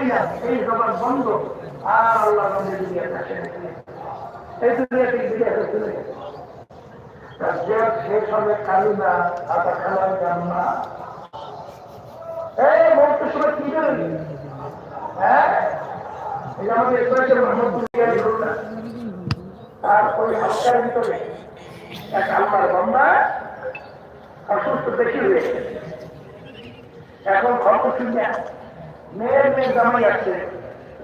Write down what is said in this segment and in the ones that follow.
ছিলাম এই জবান বন্ধ, আর আল্লাহ নবী দুনিয়াতে আসেন এই দুনিয়া থেকে চলে হ্যাঁ? আর ওই হালকার ভিতরে এক আল্লাহর বন্ধা অসুস্থ বেশি এখন খবর শুনে মেয়ের মেয়ে জামাই আসছে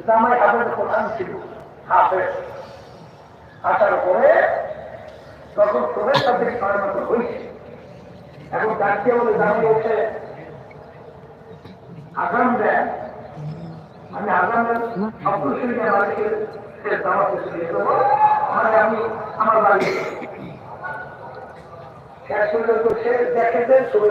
জামাই হাফেজ কোরআন ছিল হাফেজ। আসার পরে তখন তোদের সাথে মতো হয়েছে এখন ডাকতে বলে জামাই এসে আগাম দেন। আমি আগামের শুনে বাড়িতে সে দেবো মানে আমি আমার বাড়ি। শেষ তো সে দেখে দেন শুভে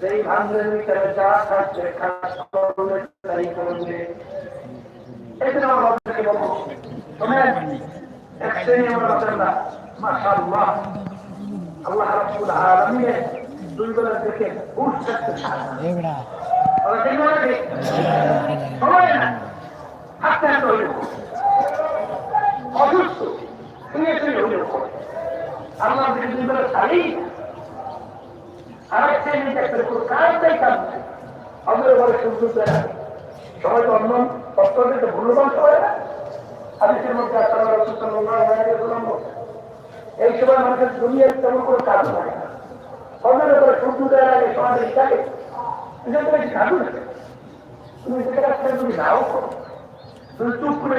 সেই ভাঙলের ভিতরে যা থাকছে কাজ করলে তাই করবে। জন্য আমার আল্লাহ আরেক শ্রেণি দেখতে কাজটাই কাজ আমাদের ঘরে সূর্য দেয় সবাই তো অন্য তত্ত্বকে তো মূল্যবান সবাই না। আদেশের মধ্যে এই সময় মানুষের দুনিয়ার তেমন কোনো কাজ হয় না অন্যের উপরে সূর্য দেওয়ার আগে সমাজের থাকে এটা তো বেশি কাজু না তুমি যেটা কাজটা তুমি নাও করো তুমি চুপ করে